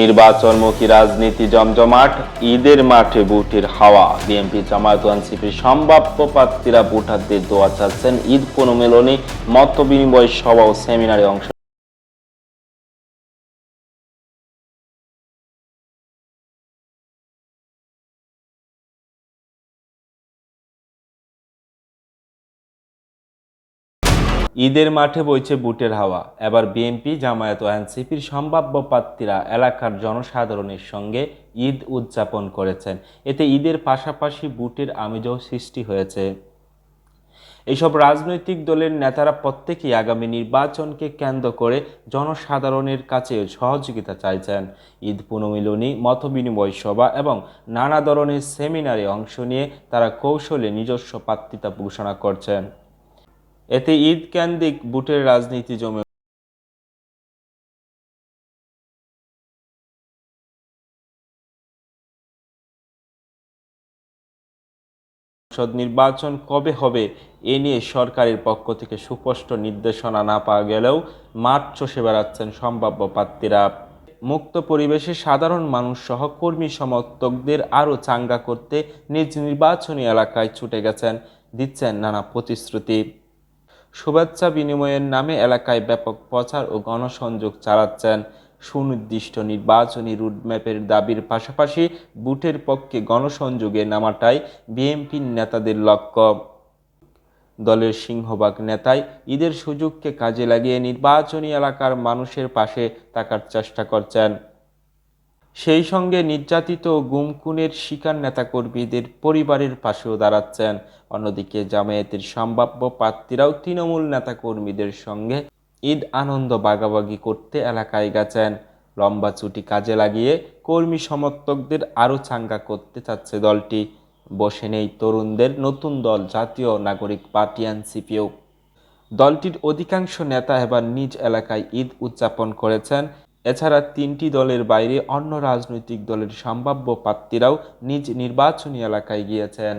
নির্বাচনমুখী রাজনীতি জমজমাট, ঈদের মাঠে বুটের হাওয়া। বিএনপি জামায়াত এনসিপির সম্ভাব্য প্রার্থীরা ভোটারদের দোয়া চাচ্ছেন ঈদ পুনমেলনী মত বিনিময় সভা ও সেমিনারে অংশ ঈদের মাঠে বইছে বুটের হাওয়া। এবার বিএনপি, জামায়াত ও এনসিপির সম্ভাব্য প্রার্থীরা এলাকার জনসাধারণের সঙ্গে ঈদ উদযাপন করেছেন। এতে ঈদের পাশাপাশি বুটের আমেজও সৃষ্টি হয়েছে। এইসব রাজনৈতিক দলের নেতারা প্রত্যেকেই আগামী নির্বাচনকে কেন্দ্র করে জনসাধারণের কাছে সহযোগিতা চাইছেন। ঈদ পুনমিলনী, মতবিনিময় সভা এবং নানা ধরনের সেমিনারে অংশ নিয়ে তারা কৌশলে নিজস্ব প্রার্থিতা ঘোষণা করছেন। এতে ঈদ কেন্দ্রিক বুটের রাজনীতি জমে সংসদ নির্বাচন কবে হবে এ নিয়ে সরকারের পক্ষ থেকে সুস্পষ্ট নির্দেশনা না পাওয়া গেলেও মাঠ চষে বেড়াচ্ছেন সম্ভাব্য প্রার্থীরা। মুক্ত পরিবেশে সাধারণ মানুষ সহ কর্মী সমর্থকদের আরও চাঙ্গা করতে নিজ নির্বাচনী এলাকায় ছুটে গেছেন, দিচ্ছেন নানা প্রতিশ্রুতি। শুভেচ্ছা বিনিময়ের নামে এলাকায় ব্যাপক প্রচার ও গণসংযোগ চালাচ্ছেন। সুনির্দিষ্ট নির্বাচনী রুটম্যাপের দাবির পাশাপাশি বুটের পক্ষে গণসংযোগে নামাটাই বিএনপির নেতাদের লক্ষ্য। দলের সিংহবাগ নেতাই ঈদের সুযোগকে কাজে লাগিয়ে নির্বাচনী এলাকার মানুষের পাশে থাকার চেষ্টা করছেন। সেই সঙ্গে নির্যাতিত গুমকুনের শিকার নেতাকর্মীদের পরিবারের পাশেও দাঁড়াচ্ছেন। অন্যদিকে জামায়াতের সম্ভাব্য প্রার্থীরাও তৃণমূল নেতাকর্মীদের সঙ্গে ঈদ আনন্দ বাগাবাগি করতে এলাকায় গেছেন। লম্বা ছুটি কাজে লাগিয়ে কর্মী সমর্থকদের আরও চাঙ্গা করতে চাচ্ছে দলটি। বসে নেই তরুণদের নতুন দল জাতীয় নাগরিক পার্টি এনসিপিও। দলটির অধিকাংশ নেতা এবার নিজ এলাকায় ঈদ উদযাপন করেছেন। এছাড়া তিনটি দলের বাইরে অন্য রাজনৈতিক দলের সম্ভাব্য প্রার্থীরাও নিজ নির্বাচনী এলাকায় গিয়েছেন।